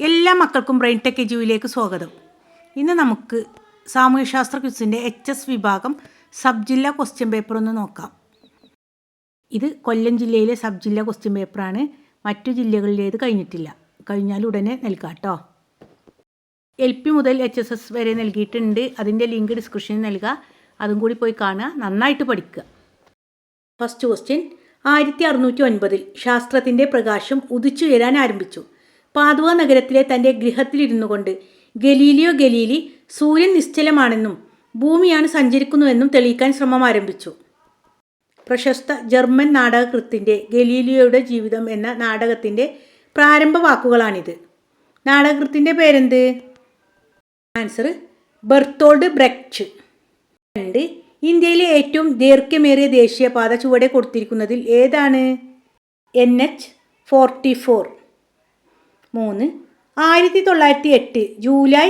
എല്ലാ മക്കൾക്കും brain tech എജുവിലേക്ക് സ്വാഗതം. ഇന്ന് നമുക്ക് സാമൂഹ്യശാസ്ത്ര ക്വിസിന്റെ എച്ച് എസ് വിഭാഗം സബ് ജില്ലാ ക്വസ്റ്റ്യൻ പേപ്പർ ഒന്ന് നോക്കാം. ഇത് കൊല്ലം ജില്ലയിലെ സബ് ജില്ലാ ക്വസ്റ്റ്യൻ പേപ്പറാണ് മറ്റു ജില്ലകളിലേത് കഴിഞ്ഞിട്ടില്ല. കഴിഞ്ഞാൽ ഉടനെ നൽകാം കേട്ടോ എൽ പി മുതൽ എച്ച് എസ് എസ് വരെ നൽകിയിട്ടുണ്ട്. അതിന്റെ ലിങ്ക് ഡിസ്ക്രിപ്ഷനിൽ നൽകുക അതും കൂടി പോയി കാണുക. നന്നായിട്ട് പഠിക്കുക. ഫസ്റ്റ് ക്വസ്റ്റ്യൻ ആയിരത്തി അറുന്നൂറ്റി ഒൻപതിൽ ശാസ്ത്രത്തിന്റെ പ്രകാശം ഉദിച്ചുയരാൻ ആരംഭിച്ചു. പാതുവ നഗരത്തിലെ തന്റെ ഗൃഹത്തിലിരുന്നു കൊണ്ട് ഗലീലിയോ ഗലീലി സൂര്യൻ നിശ്ചലമാണെന്നും ഭൂമിയാണ് സഞ്ചരിക്കുന്നുവെന്നും തെളിയിക്കാൻ ശ്രമം ആരംഭിച്ചു. പ്രശസ്ത ജർമ്മൻ നാടകകൃത്തിന്റെ ഗലീലിയോയുടെ ജീവിതം എന്ന നാടകത്തിന്റെ പ്രാരംഭ വാക്കുകളാണിത്. നാടകകൃത്തിന്റെ പേരെന്ത്? ആൻസർ ബെർത്തോൾഡ് ബ്രെക്റ്റ് രണ്ട് ഇന്ത്യയിലെ ഏറ്റവും ദൈർഘ്യമേറിയ ദേശീയപാത ചുവടെ കൊടുത്തിരിക്കുന്നതിൽ ഏതാണ്? N H forty four. മൂന്ന്. ആയിരത്തി തൊള്ളായിരത്തി എട്ട് ജൂലൈ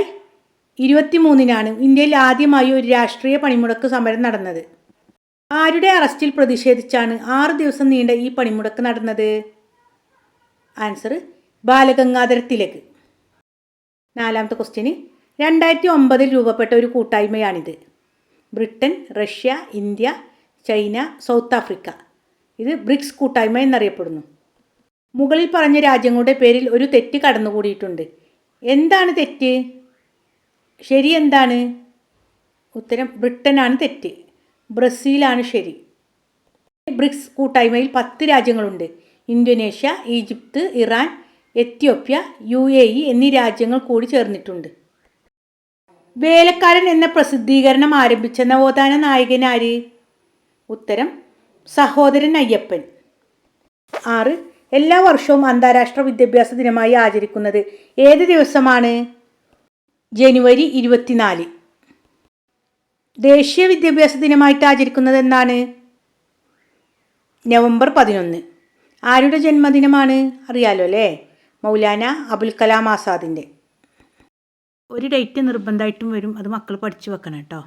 ഇരുപത്തി മൂന്നിനാണ് ഇന്ത്യയിൽ ആദ്യമായി ഒരു രാഷ്ട്രീയ പണിമുടക്ക് സമരം നടന്നത്. ആരുടെ അറസ്റ്റിൽ പ്രതിഷേധിച്ചാണ് ആറ് ദിവസം നീണ്ട ഈ പണിമുടക്ക് നടന്നത്? ആൻസർ ബാലഗംഗാധര തിലക് നാലാമത്തെ ക്വസ്റ്റ്യന് രണ്ടായിരത്തി ഒമ്പതിൽ രൂപപ്പെട്ട ഒരു കൂട്ടായ്മയാണിത്. Britain Russia India China South Africa. ഇത് ബ്രിക്സ് കൂട്ടായ്മ എന്നറിയപ്പെടുന്നു. മുകളിൽ പറഞ്ഞ രാജ്യങ്ങളുടെ പേരിൽ ഒരു തെറ്റ് കടന്നുകൂടിയിട്ടുണ്ട്. എന്താണ് തെറ്റ്? ശരി എന്താണ്? ഉത്തരം ബ്രിട്ടനാണ് തെറ്റ്. ബ്രസീലാണ് ശരി. ബ്രിക്സ് കൂട്ടായ്മയിൽ പത്ത് രാജ്യങ്ങളുണ്ട്. Indonesia Egypt Iran Ethiopia U A E എന്നീ രാജ്യങ്ങൾ കൂടി ചേർന്നിട്ടുണ്ട്. വേലക്കാരൻ എന്ന പ്രസിദ്ധീകരണം ആരംഭിച്ച നവോത്ഥാന നായകനാര് ഉത്തരം സഹോദരൻ അയ്യപ്പൻ. ആറ് എല്ലാ വർഷവും അന്താരാഷ്ട്ര വിദ്യാഭ്യാസ ദിനമായി ആചരിക്കുന്നത് ഏത് ദിവസമാണ്? ജനുവരി ഇരുപത്തിനാല്. ദേശീയ വിദ്യാഭ്യാസ ദിനമായിട്ട് ആചരിക്കുന്നത് എന്നാണ്? നവംബർ പതിനൊന്ന്. ആരുടെ ജന്മദിനമാണ്? അറിയാലോ അല്ലേ? മൗലാന അബുൽ കലാം ആസാദിന്റെ ഒരു ഡേറ്റ് നിർബന്ധമായിട്ടും വരും. അത് മക്കൾ പഠിച്ചു വെക്കണം കേട്ടോ.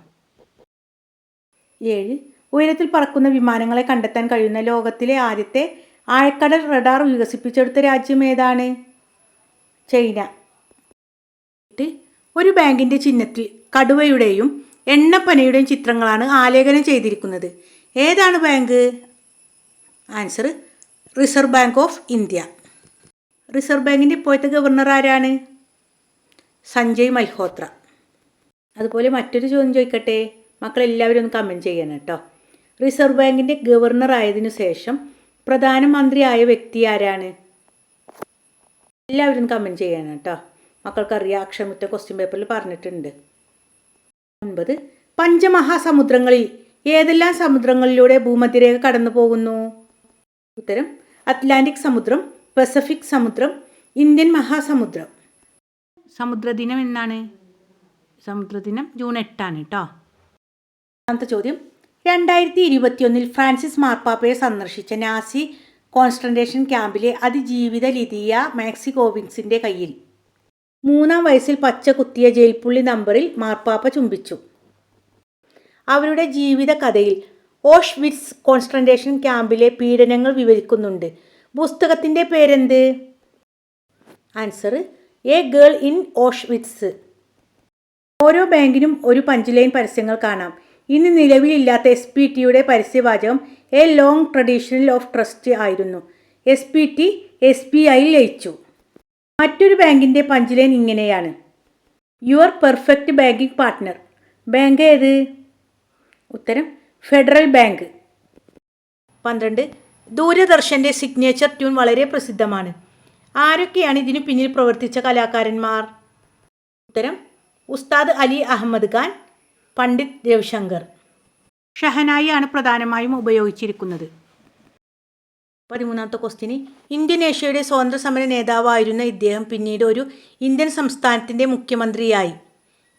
ഏഴ്. ഉയരത്തിൽ പറക്കുന്ന വിമാനങ്ങളെ കണ്ടെത്താൻ കഴിയുന്ന ലോകത്തിലെ ആദ്യത്തെ ആഴക്കടൽ റഡാർ വികസിപ്പിച്ചെടുത്ത രാജ്യം ഏതാണ്? ചൈന. ഒരു ബാങ്കിന്റെ ചിഹ്നത്തിൽ കടുവയുടെയും എണ്ണപ്പനയുടെയും ചിത്രങ്ങളാണ് ആലേഖനം ചെയ്തിരിക്കുന്നത്. ഏതാണ് bank? Answer Reserve Bank of India. Reserve ബാങ്കിന്റെ ഇപ്പോഴത്തെ ഗവർണർ ആരാണ്? സഞ്ജയ് മൽഹോത്ര. അതുപോലെ മറ്റൊരു ചോദ്യം ചോദിക്കട്ടെ? മക്കളെല്ലാവരും ഒന്ന് കമന്റ് ചെയ്യണം കേട്ടോ. റിസർവ് ബാങ്കിന്റെ ഗവർണർ ആയതിനു ശേഷം പ്രധാനമന്ത്രിയായ വ്യക്തി ആരാണ്? എല്ലാവരും കമന്റ് ചെയ്യണം കേട്ടോ. മക്കൾക്കറിയാം അക്ഷരമുറ്റ ക്വസ്റ്റ്യൻ പേപ്പറിൽ പറഞ്ഞിട്ടുണ്ട്. ഒൻപത് പഞ്ചമഹാസമുദ്രങ്ങളിൽ ഏതെല്ലാം സമുദ്രങ്ങളിലൂടെ ഭൂമധ്യരേഖ കടന്നു പോകുന്നു? ഉത്തരം അറ്റ്ലാന്റിക് സമുദ്രം പസഫിക് സമുദ്രം ഇന്ത്യൻ മഹാസമുദ്രം. സമുദ്രദിനം എന്നാണ്? സമുദ്രദിനം ജൂൺ എട്ടാണ് കേട്ടോ. രണ്ടാമത്തെ ചോദ്യം രണ്ടായിരത്തി ഇരുപത്തിയൊന്നിൽ ഫ്രാൻസിസ് മാർപ്പാപ്പയെ സന്ദർശിച്ച നാസി കോൺസെൻട്രേഷൻ ക്യാമ്പിലെ അതിജീവിത ലിതിയ മാക്സികോവിൻസിന്റെ കയ്യിൽ. മൂന്നാം വയസ്സിൽ പച്ച കുത്തിയ ജയിൽപ്പുള്ളി നമ്പറിൽ മാർപ്പാപ്പ ചുംബിച്ചു. അവരുടെ ജീവിത കഥയിൽ ഓഷ്വിറ്റ്സ് കോൺസെൻട്രേഷൻ ക്യാമ്പിലെ പീഡനങ്ങൾ വിവരിക്കുന്നുണ്ട്. പുസ്തകത്തിന്റെ പേരെന്ത്? Answer a girl in Auschwitz. ഓരോ ബാങ്കിനും ഒരു പഞ്ച് ലൈൻ പരസ്യങ്ങൾ കാണാം. ഇന്ന് നിലവിലില്ലാത്ത എസ് പി ടിയുടെ പരസ്യവാചകം a long traditional of trust ആയിരുന്നു. S P T S B ഐയിൽ ലയിച്ചു. മറ്റൊരു ബാങ്കിന്റെ പഞ്ച് ലൈൻ ഇങ്ങനെയാണ്. Your perfect banking partner bank ഏത്? ഉത്തരം ഫെഡറൽ ബാങ്ക് പന്ത്രണ്ട് ദൂരദർശന്റെ സിഗ്നേച്ചർ ട്യൂൺ വളരെ പ്രസിദ്ധമാണ്. ആരൊക്കെയാണ് ഇതിനു പിന്നിൽ പ്രവർത്തിച്ച കലാകാരന്മാർ? ഉത്തരം ഉസ്താദ് അലി അഹമ്മദ് ഖാൻ പണ്ഡിറ്റ് രവിശങ്കർ. ഷഹനായി ആണ് പ്രധാനമായും ഉപയോഗിച്ചിരിക്കുന്നത്. പതിമൂന്നാമത്തെ ക്വസ്റ്റിന് ഇന്ത്യൻ ഏഷ്യയുടെ സ്വാതന്ത്ര്യ സമര നേതാവായിരുന്ന ഇദ്ദേഹം പിന്നീട് ഒരു ഇന്ത്യൻ സംസ്ഥാനത്തിന്റെ മുഖ്യമന്ത്രിയായി.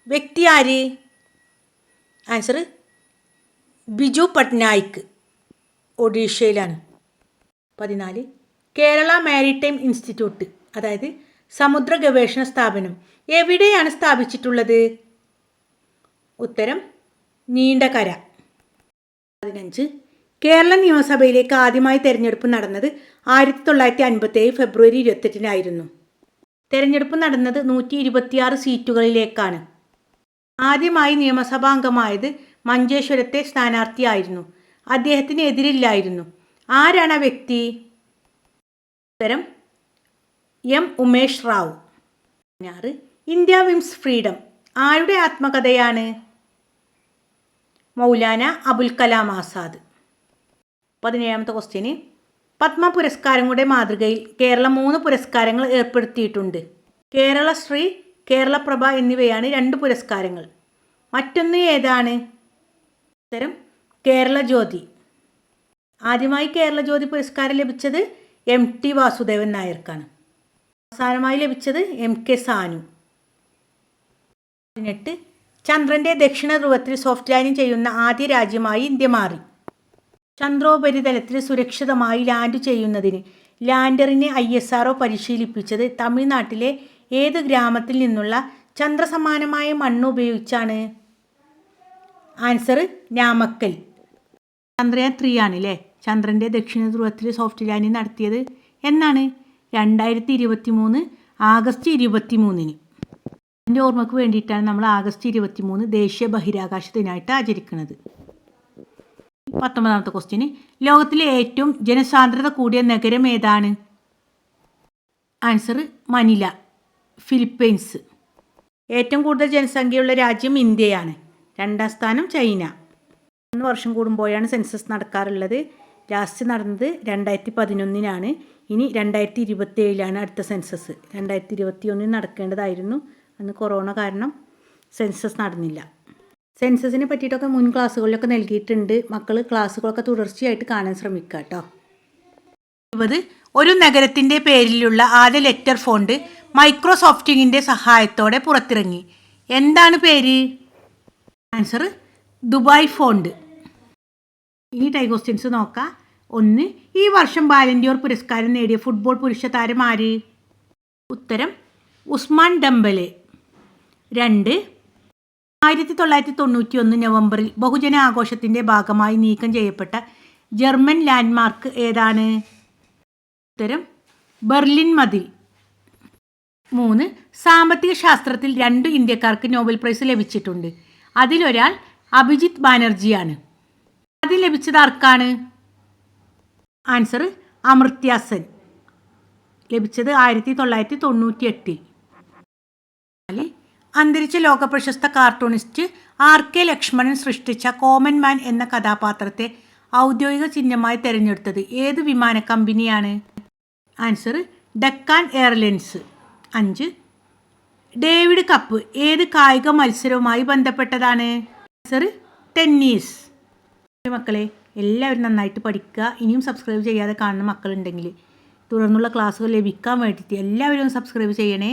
വ്യക്തി ആര്? ആൻസർ ബിജു പട്നായിക് ഒഡീഷയിലാണ്. പതിനാല്. കേരള മാരിടൈം ഇൻസ്റ്റിറ്റ്യൂട്ട് അതായത് സമുദ്ര ഗവേഷണ സ്ഥാപനം എവിടെയാണ് സ്ഥാപിച്ചിട്ടുള്ളത്? ഉത്തരം നീണ്ടകര പതിനഞ്ച്. കേരള നിയമസഭയിലേക്ക് ആദ്യമായി തെരഞ്ഞെടുപ്പ് നടന്നത് ആയിരത്തി തൊള്ളായിരത്തി അൻപത്തേഴ് ഫെബ്രുവരി ഇരുപത്തെട്ടിനായിരുന്നു. തെരഞ്ഞെടുപ്പ് നടന്നത് നൂറ്റി ഇരുപത്തിയാറ് സീറ്റുകളിലേക്കാണ്. ആദ്യമായി നിയമസഭാംഗമായത് മഞ്ചേശ്വരത്തെ സ്ഥാനാർത്ഥിയായിരുന്നു. അദ്ദേഹത്തിന് എതിരില്ലായിരുന്നു. ആരാണ് ആ വ്യക്തി? ഉത്തരം M. Umesh Rao. India wins freedom. ആരുടെ ആത്മകഥയാണ്? മൗലാന അബുൽ കലാം ആസാദ്. പതിനേഴാമത്തെ ക്വസ്റ്റ്യന് പത്മ പുരസ്കാരങ്ങളുടെ മാതൃകയിൽ കേരളം മൂന്ന് പുരസ്കാരങ്ങൾ ഏർപ്പെടുത്തിയിട്ടുണ്ട്. കേരളശ്രീ കേരളപ്രഭ എന്നിവയാണ് രണ്ട് പുരസ്കാരങ്ങൾ. മറ്റൊന്ന് ഏതാണ്? ഉത്തരം കേരള ജ്യോതി. ആദ്യമായി കേരള ജ്യോതി പുരസ്കാരം ലഭിച്ചത് എം ടി വാസുദേവൻ നായർക്കാണ്. അവസാനമായി ലഭിച്ചത് എം കെ സാനു. പതിനെട്ട് ചന്ദ്രന്റെ ദക്ഷിണ ധ്രുവത്തിൽ സോഫ്റ്റ് ലാൻഡിംഗ് ചെയ്യുന്ന ആദ്യ രാജ്യമായി ഇന്ത്യ മാറി. ചന്ദ്രോപരിതലത്തിൽ സുരക്ഷിതമായി ലാൻഡ് ചെയ്യുന്നതിന് ലാൻഡറിനെ ഐ എസ് ആർഒ പരിശീലിപ്പിച്ചത് തമിഴ്നാട്ടിലെ ഏത് ഗ്രാമത്തിൽ നിന്നുള്ള ചന്ദ്രസമാനമായ മണ്ണ് ഉപയോഗിച്ചാണ്? ആൻസർ നാമക്കൽ ചന്ദ്രയാൻ ത്രീ ആണ് അല്ലേ ചന്ദ്രന്റെ ദക്ഷിണ ധ്രുവത്തിൽ സോഫ്റ്റ് ലാൻഡിംഗ് നടത്തിയത് എന്നാണ്? രണ്ടായിരത്തി ഇരുപത്തി മൂന്ന് ആഗസ്റ്റ് ഇരുപത്തി മൂന്നിന് എന്റെ ഓർമ്മയ്ക്ക് വേണ്ടിയിട്ടാണ് നമ്മൾ ആഗസ്റ്റ് ഇരുപത്തി മൂന്ന് ദേശീയ ബഹിരാകാശ ദിനമായിട്ട് ആചരിക്കുന്നത്. പത്തൊമ്പതാമത്തെ ക്വസ്റ്റ്യന് ലോകത്തിലെ ഏറ്റവും ജനസാന്ദ്രത കൂടിയ നഗരം ഏതാണ്? Answer Manila Philippines. ഏറ്റവും കൂടുതൽ ജനസംഖ്യയുള്ള രാജ്യം ഇന്ത്യയാണ്. രണ്ടാം സ്ഥാനം ചൈന. മൂന്ന് വർഷം കൂടുമ്പോഴാണ് സെൻസസ് നടക്കാറുള്ളത്. ലാസ്റ്റ് നടന്നത് രണ്ടായിരത്തി പതിനൊന്നിനാണ് ഇനി രണ്ടായിരത്തി ഇരുപത്തി ഏഴിലാണ് അടുത്ത സെൻസസ് രണ്ടായിരത്തി ഇരുപത്തി ഒന്നിന് നടക്കേണ്ടതായിരുന്നു. അന്ന് കൊറോണ കാരണം സെൻസസ് നടന്നില്ല. സെൻസസിനെ പറ്റിയിട്ടൊക്കെ മുൻ ക്ലാസ്സുകളിലൊക്കെ നൽകിയിട്ടുണ്ട്. മക്കൾ ക്ലാസ്സുകളൊക്കെ തുടർച്ചയായിട്ട് കാണാൻ ശ്രമിക്കുക കേട്ടോ ഇരുപത്. ഒരു നഗരത്തിന്റെ പേരിലുള്ള ആദ്യ ലെറ്റർ ഫോണ്ട് മൈക്രോസോഫ്റ്റിങ്ങിന്റെ സഹായത്തോടെ പുറത്തിറങ്ങി. എന്താണ് പേര്? Answer Dubai font. ഇനി ടൈ ക്വസ്റ്റ്യൻസ് നോക്കാം. ഒന്ന് ഈ വർഷം ബാലൻഡിയോർ പുരസ്കാരം നേടിയ ഫുട്ബോൾ പുരുഷ താരം ആര്? ഉത്തരം ഉസ്മാൻ ഡംബലെ. രണ്ട്. ആയിരത്തി തൊള്ളായിരത്തി തൊണ്ണൂറ്റി ഒന്ന് നവംബറിൽ ബഹുജന ആഘോഷത്തിന്റെ ഭാഗമായി നീക്കം ചെയ്യപ്പെട്ട ജർമ്മൻ ലാൻഡ്മാർക്ക് ഏതാണ്? ഉത്തരം ബെർലിൻ മതിൽ. മൂന്ന് സാമ്പത്തിക ശാസ്ത്രത്തിൽ രണ്ട് ഇന്ത്യക്കാർക്ക് നോബൽ പ്രൈസ് ലഭിച്ചിട്ടുണ്ട്. അതിലൊരാൾ അഭിജിത്ത് ബാനർജിയാണ്. അത് ലഭിച്ചത് ആർക്കാണ്? ആൻസർ അമൃത്യാസൻ. ലഭിച്ചത് ആയിരത്തി തൊള്ളായിരത്തി തൊണ്ണൂറ്റി എട്ടിൽ അന്തരിച്ച ലോക പ്രശസ്ത കാർട്ടൂണിസ്റ്റ് ആർ കെ ലക്ഷ്മണൻ സൃഷ്ടിച്ച കോമൻ മാൻ എന്ന കഥാപാത്രത്തെ ഔദ്യോഗിക ചിഹ്നമായി തിരഞ്ഞെടുത്തത് ഏത് വിമാന കമ്പനിയാണ്? Answer Deccan airlines. അഞ്ച് ഡേവിഡ് കപ്പ് ഏത് കായിക മത്സരവുമായി ബന്ധപ്പെട്ടതാണ്? Answer tennis. മക്കളെ എല്ലാവരും നന്നായിട്ട് പഠിക്കുക ഇനിയും സബ്സ്ക്രൈബ് ചെയ്യാതെ കാണുന്ന മക്കളുണ്ടെങ്കിൽ തുടർന്നുള്ള ക്ലാസ്സുകൾ ലഭിക്കാൻ വേണ്ടിയിട്ട് എല്ലാവരും സബ്സ്ക്രൈബ് ചെയ്യണേ.